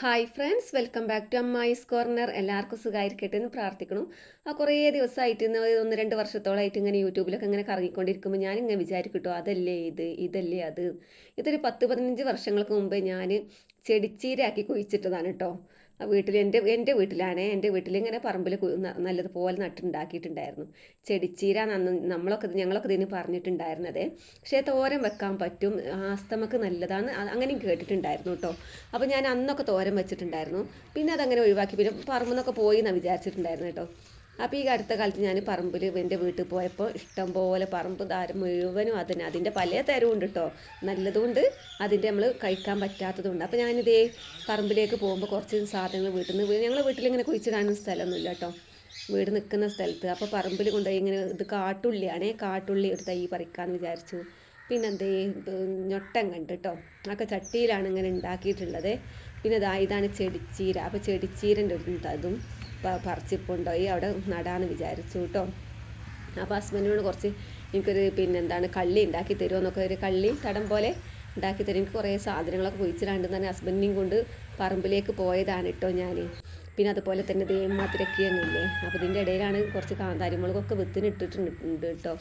Hi friends welcome back to Ammayi's corner എല്ലാവർക്കും സുഖമായിരിക്കട്ടെ എന്ന് പ്രാർത്ഥിക്കണം ആ കുറേ ദിവസമായിട്ട് ഒന്ന് രണ്ട് വർഷത്തോളമായിട്ട് ഇങ്ങനെ യൂട്യൂബിലൊക്കെ ഇങ്ങനെ കറങ്ങിക്കൊണ്ടിരിക്കുമ്പോൾ ഞാൻ ഇങ്ങനെ വിചാരിക്കും കേട്ടോ അതല്ലേ ഇത് ഇതല്ലേ അത്. ഇതൊരു പത്ത് പതിനഞ്ച് വർഷങ്ങൾക്ക് മുമ്പ് ഞാൻ ചെടിച്ചീരയാക്കി കുഴിച്ചിട്ടതാണ് കേട്ടോ. വീട്ടിൽ എന്റെ എന്റെ വീട്ടിലാണേ എന്റെ വീട്ടിൽ ഇങ്ങനെ പറമ്പിൽ നല്ലതുപോലെ നട്ടുണ്ടാക്കിയിട്ടുണ്ടായിരുന്നു. ചെടിച്ചീര നമ്മളൊക്കെ ഞങ്ങളൊക്കെ ഇതിന് പറഞ്ഞിട്ടുണ്ടായിരുന്നത്. പക്ഷേ തോരൻ വെക്കാൻ പറ്റും ആസ്തമക്ക് നല്ലതാണ് അങ്ങനെയും കേട്ടിട്ടുണ്ടായിരുന്നു കേട്ടോ അപ്പോൾ ഞാൻ അന്നൊക്കെ തോരൻ വെച്ചിട്ടുണ്ടായിരുന്നു. പിന്നെ അതങ്ങനെ ഒഴിവാക്കി. പിന്നെ പറമ്പിൽ നിന്നൊക്കെ പോയി എന്നാണ് വിചാരിച്ചിട്ടുണ്ടായിരുന്നു കേട്ടോ അപ്പോൾ ഈ അടുത്ത കാലത്ത് ഞാൻ പറമ്പിൽ എന്റെ വീട്ടിൽ പോയപ്പോൾ ഇഷ്ടംപോലെ പറമ്പ് താരം മുഴുവനും അതിന് അതിന്റെ പല തരവുണ്ട് കേട്ടോ നല്ലതുകൊണ്ട് അതിന്റെ നമ്മൾ കഴിക്കാൻ പറ്റാത്തതുണ്ട്. അപ്പോൾ ഞാനിതേ പറമ്പിലേക്ക് പോകുമ്പോൾ കുറച്ച് സാധനങ്ങൾ വീട്ടിൽ നിന്ന് ഞങ്ങളുടെ വീട്ടിൽ ഇങ്ങനെ കുഴിച്ചിടാനും സ്ഥലമൊന്നുമില്ല കേട്ടോ വീട് നിൽക്കുന്ന സ്ഥലത്ത്. അപ്പോൾ പറമ്പിൽ കൊണ്ടുപോയി ഇങ്ങനെ ഇത് കാട്ടുള്ളിയാണേ. കാട്ടുള്ളി ഒരു തൈ പറിക്കാമെന്ന് വിചാരിച്ചു. പിന്നെ എന്തേ ഞൊട്ടം കണ്ട് കേട്ടോ അതൊക്കെ ചട്ടിയിലാണ് ഇങ്ങനെ ഉണ്ടാക്കിയിട്ടുള്ളത്. പിന്നെ ഇതാ ഇതാണ് ചെടിച്ചീര. അപ്പോൾ ചെടിച്ചീരന്റെ ഒരു അതും പ- പറിച്ചിപ്പുണ്ടോയി അവിടെ നടാന്ന് വിചാരിച്ചു കേട്ടോ. അപ്പോൾ ഹസ്ബൻഡിനോട് കുറച്ച് എനിക്കൊരു പിന്നെന്താണ് കള്ളി ഉണ്ടാക്കി തരുമെന്നൊക്കെ ഒരു കള്ളി തടം പോലെ ഉണ്ടാക്കി തരും. എനിക്ക് കുറേ സാധനങ്ങളൊക്കെ കുഴിച്ചിടാണ്ടെന്ന് തന്നെ ഹസ്ബൻഡിനെയും കൊണ്ട് പറമ്പിലേക്ക് പോയതാണ് കേട്ടോ ഞാൻ പിന്നെ അതുപോലെ തന്നെ ദേമാതിരക്കിയങ്ങില്ലേ അപ്പോൾ ഇതിന്റെ ഇടയിലാണ് കുറച്ച് കാന്താരിമുളകൊക്കെ വിത്തിന് ഇട്ടിട്ടുണ്ട് കേട്ടോ.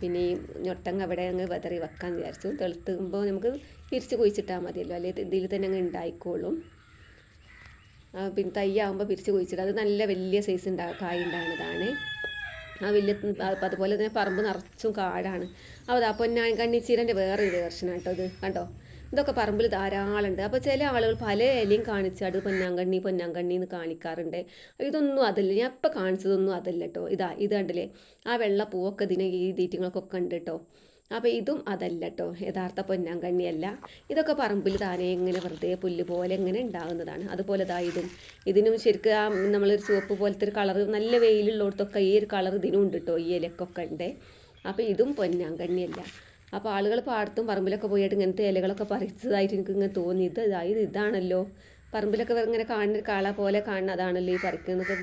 പിന്നെ ഈ ഞൊട്ടങ്ങ അവിടെ അങ്ങ് വെതറി വെക്കാൻ വിചാരിച്ചു. തെളുത്തുമ്പോൾ നമുക്ക് തിരിച്ച് കുഴിച്ചിട്ടാൽ മതിയല്ലോ. അല്ലെങ്കിൽ ഇതിൽ തന്നെ അങ്ങ് ഉണ്ടായിക്കോളും. പിന്നെ തയ്യാകുമ്പോൾ പിരിച്ച് കുഴിച്ചിട്ട് അത് നല്ല വലിയ സൈസ് ഉണ്ടാ കായ് ഉണ്ടാകുന്നതാണ് ആ വലിയ അതുപോലെ തന്നെ പറമ്പ് നിറച്ചും കാടാണ്. അപ്പോൾ അതാ പൊന്നാൻ കണ്ണിച്ചീരന്റെ വേറൊരു വേർഷനാണ് കേട്ടോ ഇത്. കണ്ടോ? ഇതൊക്കെ പറമ്പിൽ ധാരാളം ഉണ്ട് അപ്പോൾ ചില ആളുകൾ പല ഇലയും കാണിച്ച് അത് പൊന്നാങ്കണ്ണി പൊന്നാങ്കണ്ണി എന്ന് കാണിക്കാറുണ്ട്. ഇതൊന്നും അതല്ല. ഞാൻ ഇപ്പം കാണിച്ചതൊന്നും അതല്ല കേട്ടോ ഇതാ ഇത് കണ്ടില്ലേ? ആ വെള്ള പൂവൊക്കെ ഇതിനെ ഈ തീറ്റങ്ങൾക്കൊക്കെ ഉണ്ട് കേട്ടോ അപ്പോൾ ഇതും അതല്ല കേട്ടോ യഥാർത്ഥ പൊന്നാങ്കണ്ണിയല്ല. ഇതൊക്കെ പറമ്പിൽ താനേ ഇങ്ങനെ വെറുതെ പുല്ല് പോലെ ഇങ്ങനെ ഉണ്ടാകുന്നതാണ് അതുപോലെ ദാ ഇതും. ഇതിനും ശരിക്കും ആ നമ്മളൊരു ചുവപ്പ് പോലത്തെ ഒരു കളർ നല്ല വെയിലുള്ളിടത്തൊക്കെ ഈ ഒരു കളർ ഇതിനും ഉണ്ട് കേട്ടോ ഈ ഇലക്കൊക്കെ ഉണ്ട് അപ്പോൾ ഇതും പൊന്നാങ്കണ്ണിയല്ല. അപ്പോൾ ആളുകൾ പാടത്തും പറമ്പിലൊക്കെ പോയിട്ട് ഇങ്ങനത്തെ ഇലകളൊക്കെ പറിച്ചതായിട്ട് എനിക്ക് ഇങ്ങനെ തോന്നി. ഇത് അതായത് ഇത് ഇതാണല്ലോ. പറമ്പിലൊക്കെ ഇങ്ങനെ കാണുന്ന കാള പോലെ കാണുന്ന അതാണല്ലോ ഈ പറിക്കുന്നതൊക്കെ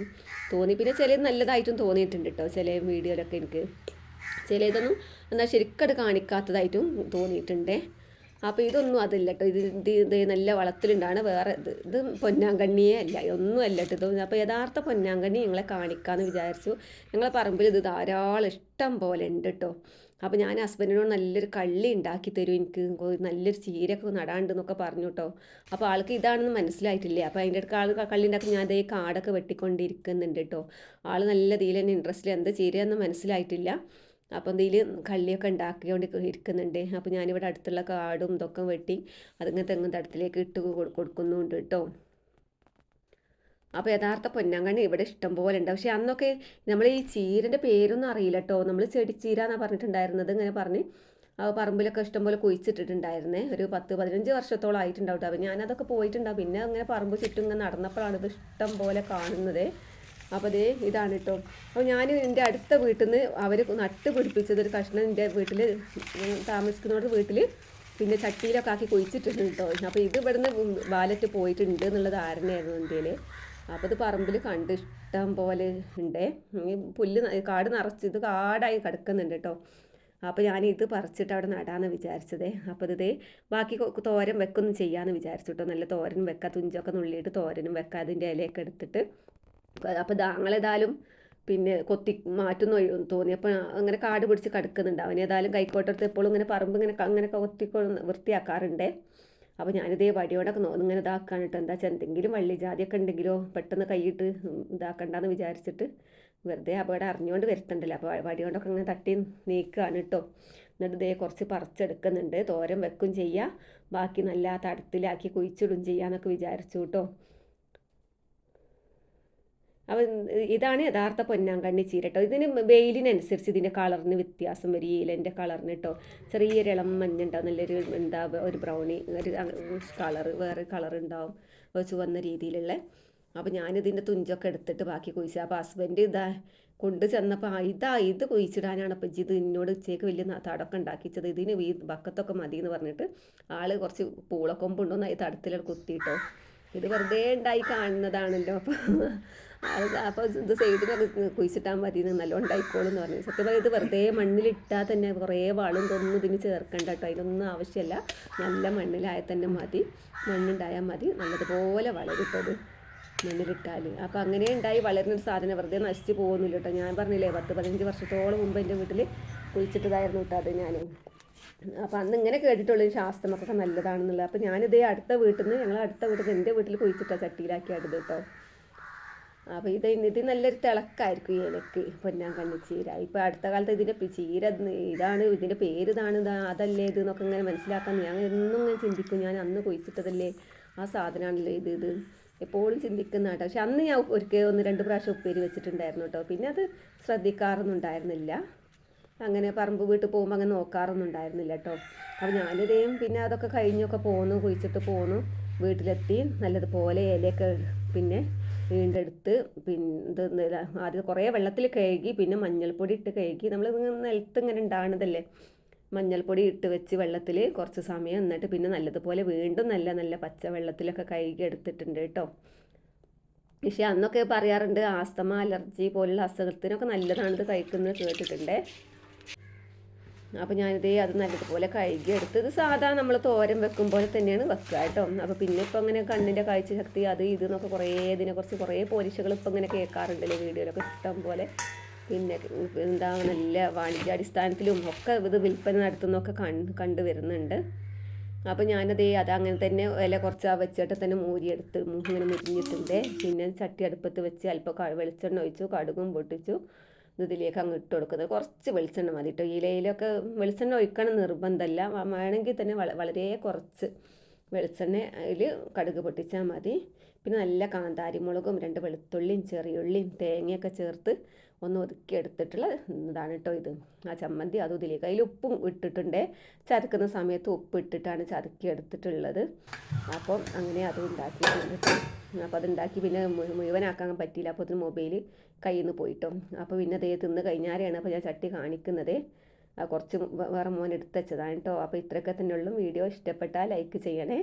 തോന്നി. പിന്നെ ചില നല്ലതായിട്ടും തോന്നിയിട്ടുണ്ട് കേട്ടോ ചില വീഡിയോയിലൊക്കെ എനിക്ക്. ചിലതൊന്നും എന്നാൽ ശരിക്കട് കാണിക്കാത്തതായിട്ടും തോന്നിയിട്ടുണ്ട്. അപ്പോൾ ഇതൊന്നും അതില്ല കേട്ടോ. ഇത് ഇത് നല്ല വളത്തിലുണ്ടാണ്. വേറെ ഇത് ഇത് പൊന്നാങ്കണ്ണിയേ അല്ല. ഒന്നും അല്ല കേട്ടോ. അപ്പോൾ യഥാർത്ഥ പൊന്നാങ്കണ്ണി ഞങ്ങളെ കാണിക്കാമെന്ന് വിചാരിച്ചു. ഞങ്ങളെ പറമ്പിൽ ഇത് ധാരാളം ഇഷ്ടം പോലെ ഉണ്ട് കേട്ടോ. അപ്പോൾ ഞാൻ ഹസ്ബൻഡിനോട് നല്ലൊരു കള്ളി ഉണ്ടാക്കി തരും എനിക്ക്. നല്ലൊരു ചീരയൊക്കെ നടാണ്ട് എന്നൊക്കെ പറഞ്ഞു കേട്ടോ. അപ്പോൾ ആൾക്ക് ഇതാണെന്ന് മനസ്സിലായിട്ടില്ലേ? അപ്പോൾ അതിന്റെ അടുത്ത് ആൾ കള്ളി ഉണ്ടാക്കി ഞാൻ അതേ കാടൊക്കെ വെട്ടിക്കൊണ്ടിരിക്കുന്നുണ്ട് കേട്ടോ. ആൾ നല്ല രീതിയിൽ തന്നെ ഇൻട്രസ്റ്റിൽ എന്താ ചീരയെന്ന് മനസ്സിലായിട്ടില്ല. അപ്പം ഇതിൽ കള്ളിയൊക്കെ ഉണ്ടാക്കിക്കൊണ്ട് ഇരിക്കുന്നുണ്ട്. അപ്പോൾ ഞാനിവിടെ അടുത്തുള്ള കാടും ഇതൊക്കെ വെട്ടി അതിങ്ങനെ തെങ്ങും തടത്തിലേക്ക് ഇട്ട് കൊടുക്കുന്നുണ്ട് കേട്ടോ അപ്പോൾ യഥാർത്ഥ പൊന്നാങ്കണ്ണി ഇവിടെ ഇഷ്ടം പോലെ ഉണ്ട് പക്ഷേ അന്നൊക്കെ നമ്മൾ ഈ ചീരന്റെ പേരൊന്നും അറിയില്ല കേട്ടോ നമ്മൾ ചെടിച്ചീര എന്നാണ് പറഞ്ഞിട്ടുണ്ടായിരുന്നത് ഇങ്ങനെ പറഞ്ഞ് പറമ്പിലൊക്കെ ഇഷ്ടംപോലെ കുഴിച്ചിട്ടിട്ടുണ്ടായിരുന്നേ. ഒരു പത്ത് പതിനഞ്ച് വർഷത്തോളം ആയിട്ടുണ്ടാവും കേട്ടോ അപ്പോൾ ഞാനതൊക്കെ പോയിട്ടുണ്ടാവും. പിന്നെ അങ്ങനെ പറമ്പ് ചുറ്റും ഇങ്ങനെ നടന്നപ്പോഴാണ് ഇത് ഇഷ്ടം പോലെ കാണുന്നത്. അപ്പോൾ ദേ ഇതാണ് കേട്ടോ അപ്പോൾ ഞാൻ എന്റെ അടുത്ത വീട്ടിൽ നിന്ന് അവർ നട്ട് പിടിപ്പിച്ചത് ഒരു കഷ്ണം എന്റെ വീട്ടിൽ താമസിക്കുന്നവരുടെ വീട്ടിൽ പിന്നെ ചട്ടിയിലൊക്കെ ആക്കി കുഴിച്ചിട്ടുണ്ട് കേട്ടോ അപ്പോൾ ഇത് ഇവിടുന്ന് വാലറ്റ് പോയിട്ടുണ്ട് എന്നുള്ള ധാരണയായിരുന്നു ഇന്ത്യയിൽ അപ്പോൾ ഇത് പറമ്പിൽ കണ്ട് ഇഷ്ടം പോലെ ഉണ്ട് ഈ പുല്ല് കാട് നിറച്ച് ഇത് കാടായി കിടക്കുന്നുണ്ട് കേട്ടോ അപ്പോൾ ഞാൻ ഇത് പറിച്ചിട്ട് അവിടെ നടാന്ന് വിചാരിച്ചത്. അപ്പോൾ ഇത് ബാക്കി തോരൻ വെക്കൊന്നും ചെയ്യാമെന്ന് വിചാരിച്ചു കേട്ടോ നല്ല തോരൻ വെക്കാം തുഞ്ചൊക്കെ നുള്ളിയിട്ട് തോരനും വെക്കാം അതിന്റെ ഇലയൊക്കെ എടുത്തിട്ട്. അപ്പോൾ താങ്കളേതായാലും പിന്നെ കൊത്തി മാറ്റുന്നു തോന്നിയപ്പോൾ അങ്ങനെ കാട് പിടിച്ച് കിടക്കുന്നുണ്ട്. അവൻ ഏതായാലും കൈക്കോട്ടെടുത്ത് എപ്പോഴും ഇങ്ങനെ പറമ്പ് ഇങ്ങനെ അങ്ങനെ കൊത്തി വൃത്തിയാക്കാറുണ്ട്. അപ്പോൾ ഞാനിതേ വടിയോടൊക്കെ ഇങ്ങനെ ഇതാക്കാണ് കേട്ടോ എന്താ വെച്ചാൽ എന്തെങ്കിലും വള്ളി ജാതിയൊക്കെ ഉണ്ടെങ്കിലോ പെട്ടെന്ന് കൈയിട്ട് ഇതാക്കണ്ടെന്ന് വിചാരിച്ചിട്ട് വെറുതെ അപകടം അറിഞ്ഞുകൊണ്ട് വരുത്തണ്ടല്ലോ. അപ്പോൾ വടിയോണ്ടൊക്കെ അങ്ങനെ തട്ടി നീക്കുകയാണ് കേട്ടോ എന്നിട്ട് ഇതേ കുറച്ച് പറിച്ചെടുക്കുന്നുണ്ട്. തോരം വെക്കും ചെയ്യുക ബാക്കി നല്ല തടത്തിലാക്കി കുഴിച്ചിടും ചെയ്യാന്നൊക്കെ വിചാരിച്ചു കേട്ടോ അപ്പം ഇതാണ് യഥാർത്ഥ പൊന്നാങ്കണ്ണി ചീര കേട്ടോ ഇതിന് വെയിലിനനുസരിച്ച് ഇതിന്റെ കളറിന് വ്യത്യാസം വരും. ഈ കളറിന് കേട്ടോ ചെറിയൊരു ഇളം മഞ്ഞ ഉണ്ടാവും നല്ലൊരു എന്താ ഒരു ബ്രൗണി ഒരു കളർ വേറെ കളർ ഉണ്ടാവും. ചുവന്ന രീതിയിലുള്ള. അപ്പോൾ ഞാനിതിന്റെ തുഞ്ചൊക്കെ എടുത്തിട്ട് ബാക്കി കുഴിച്ചു. അപ്പോൾ ഹസ്ബൻഡ് ഇതാ കൊണ്ട് ചെന്നപ്പോൾ ഇതാ ഇത് കുഴിച്ചിടാനാണ്. അപ്പം ഇത് എന്നോട് ഉച്ചയ്ക്ക് വലിയ തടൊക്കെ ഉണ്ടാക്കിച്ചത്. ഇതിന് ഈ ബക്കത്തൊക്കെ മതി എന്ന് പറഞ്ഞിട്ട് ആൾ കുറച്ച് പൂളക്കൊമ്പുണ്ടോന്ന് ഈ തടത്തിലൊക്കെ കുത്തിയിട്ടോ ഇത് വെറുതെ ഉണ്ടായി കാണുന്നതാണല്ലോ. അപ്പോൾ അപ്പോൾ ഇത് സൈഡിലൊക്കെ കുഴിച്ചിട്ടാൽ മതി നല്ലോണം ഉണ്ടായിക്കോളും എന്ന് പറഞ്ഞു. സത്യം ഇത് വെറുതെ മണ്ണിലിട്ടാൽ തന്നെ കുറേ വളം തൊന്നും ഇതിന് ചേർക്കണ്ട കേട്ടോ അതിനൊന്നും ആവശ്യമില്ല നല്ല മണ്ണിലായാൽ തന്നെ മതി. മണ്ണുണ്ടായാൽ മതി. നല്ലതുപോലെ വളരും കേട്ടോ ഇത് മണ്ണിലിട്ടാൽ അപ്പോൾ അങ്ങനെ ഉണ്ടായി വളരുന്നൊരു സാധനം വെറുതെ നശിച്ച് പോകുന്നില്ല കേട്ടോ ഞാൻ പറഞ്ഞില്ലേ പത്ത് പതിനഞ്ച് വർഷത്തോളം മുമ്പ് എന്റെ വീട്ടിൽ കുഴിച്ചിട്ടതായിരുന്നു കേട്ടോ അത് ഞാൻ അപ്പോൾ അന്ന് ഇങ്ങനെ കേട്ടിട്ടുള്ളൂ ശാസ്ത്രമൊക്കെ നല്ലതാണെന്നുള്ളത്. അപ്പോൾ ഞാനിതേ അടുത്ത വീട്ടിൽ നിന്ന് ഞങ്ങൾ അടുത്ത വീട്ടിൽ നിന്ന് എന്റെ വീട്ടിൽ കുഴിച്ചിട്ടാണ് ചട്ടിയിലാക്കിയാട്ടത് കേട്ടോ അപ്പോൾ ഇത് ഇത് നല്ലൊരു തിളക്കായിരിക്കും ഈ ഇലക്ക്. പൊന്നാൻ കണ്ണി ചീര ഇപ്പോൾ അടുത്ത കാലത്ത് ഇതിന്റെ ചീര ഇതാണ് ഇതിന്റെ പേര് ഇതാണ് ഇതാ അതല്ലേ ഇത് എന്നൊക്കെ ഇങ്ങനെ മനസ്സിലാക്കാൻ ഞാൻ എന്നും ഇങ്ങനെ ചിന്തിക്കും. ഞാൻ അന്ന് കുഴിച്ചിട്ടതല്ലേ ആ സാധനമാണല്ലോ ഇത് ഇത്. എപ്പോഴും ചിന്തിക്കുന്ന കേട്ടോ. പക്ഷെ അന്ന് ഞാൻ ഒരിക്കൽ ഒന്ന് രണ്ട് പ്രാവശ്യം ഉപ്പേരി വെച്ചിട്ടുണ്ടായിരുന്നു കേട്ടോ. പിന്നെ അത് ശ്രദ്ധിക്കാറൊന്നും ഉണ്ടായിരുന്നില്ല. അങ്ങനെ പറമ്പ് വീട്ടിൽ പോകുമ്പോൾ അങ്ങനെ നോക്കാറൊന്നും ഉണ്ടായിരുന്നില്ല കേട്ടോ. അപ്പോൾ ഞാനിതേയും പിന്നെ അതൊക്കെ കഴിഞ്ഞൊക്കെ പോന്നു കുഴിച്ചിട്ട് പോന്നു. വീട്ടിലെത്തി. നല്ലതുപോലെ ഇലയൊക്കെ പിന്നെ വീണ്ടെടുത്ത് പിന്നെ ആദ്യം കുറേ വെള്ളത്തിൽ കഴുകി പിന്നെ മഞ്ഞൾപ്പൊടി ഇട്ട് കഴുകി. നമ്മൾ നിലത്ത് ഇങ്ങനെ ഉണ്ടാകുന്നതല്ലേ മഞ്ഞൾപ്പൊടി ഇട്ട് വെച്ച് വെള്ളത്തിൽ കുറച്ച് സമയം എന്നിട്ട് പിന്നെ നല്ലതുപോലെ വീണ്ടും നല്ല നല്ല പച്ച വെള്ളത്തിലൊക്കെ കഴുകി എടുത്തിട്ടുണ്ട് കേട്ടോ. പക്ഷേ അന്നൊക്കെ പറയാറുണ്ട് ആസ്തമ അലർജി പോലുള്ള അസുഖത്തിനൊക്കെ നല്ലതാണ് ഇത് കഴിക്കുന്നത് കേട്ടിട്ടുണ്ട്. അപ്പോൾ ഞാനിതേ അത് നല്ലതുപോലെ കഴുകി എടുത്ത് ഇത് സാധാ നമ്മൾ തോരൻ വെക്കും പോലെ തന്നെയാണ് വെക്കുക കേട്ടോ. അപ്പോൾ പിന്നെ ഇപ്പോൾ അങ്ങനെ കണ്ണിന്റെ കാഴ്ച ശക്തി അത് ഇത് എന്നൊക്കെ കുറേ ഇതിനെക്കുറിച്ച് കുറേ പോലീസുകൾ ഇപ്പോൾ ഇങ്ങനെ കേൾക്കാറുണ്ടല്ലേ വീഡിയോയിലൊക്കെ ഇഷ്ടം പോലെ. പിന്നെ എന്താ നല്ല വാണിജ്യാടിസ്ഥാനത്തിലും ഒക്കെ ഇത് വിൽപ്പന നടത്തുന്നൊക്കെ കണ്ട് വരുന്നുണ്ട്. അപ്പോൾ ഞാനതേ അത് അങ്ങനെ തന്നെ ഇല കുറച്ച് ആ വെച്ചിട്ട് തന്നെ മൂരിയെടുത്ത് ഇങ്ങനെ മുരിഞ്ഞിട്ടുണ്ട്. പിന്നെ ചട്ടി അടുപ്പത്ത് വെച്ച് അല്പം വെളിച്ചെണ്ണ ഒഴിച്ചു കടുകും പൊട്ടിച്ചു. ഇതിലേക്ക് അങ്ങ് ഇട്ട് കൊടുക്കുന്നത്. കുറച്ച് വെളിച്ചെണ്ണ മതി കേട്ടോ ഇലയിലൊക്കെ വെളിച്ചെണ്ണ ഒഴിക്കണം നിർബന്ധമല്ല വേണമെങ്കിൽ തന്നെ വള- വളരെ കുറച്ച് വെളിച്ചെണ്ണ അതിൽ കടുക് പൊട്ടിച്ചാൽ മതി. പിന്നെ നല്ല കാന്താരി മുളകും രണ്ട് വെളുത്തുള്ളിയും ചെറിയുള്ളിയും തേങ്ങയൊക്കെ ചേർത്ത് ഒന്ന് ഒതുക്കി എടുത്തിട്ടുള്ള ഇതാണ് കേട്ടോ ഇത്. ആ ചമ്മന്തി അതും ഇതിലേക്ക്. അതിൽ ഉപ്പും ഇട്ടിട്ടുണ്ട്. ചതക്കുന്ന സമയത്ത് ഉപ്പ് ഇട്ടിട്ടാണ് ചതക്കി എടുത്തിട്ടുള്ളത്. അപ്പം അങ്ങനെ അതും ഉണ്ടാക്കിയിട്ടുണ്ട് അപ്പോൾ അത് ഉണ്ടാക്കി പിന്നെ മുഴുവനാക്കാൻ പറ്റിയില്ല. അപ്പോൾ അതിന് മൊബൈൽ കയ്യിൽ നിന്ന് പോയിട്ടോ. അപ്പോൾ പിന്നെ അതേ തിന്ന് കഴിഞ്ഞാരെയാണ് അപ്പോൾ ഞാൻ ചട്ടി കാണിക്കുന്നത്. കുറച്ച് വേറെ മോൻ എടുത്ത് വെച്ചതാണ് കേട്ടോ അപ്പോൾ ഇത്രയൊക്കെ തന്നെയുള്ളൂ വീഡിയോ ഇഷ്ടപ്പെട്ടാൽ ലൈക്ക് ചെയ്യണേ.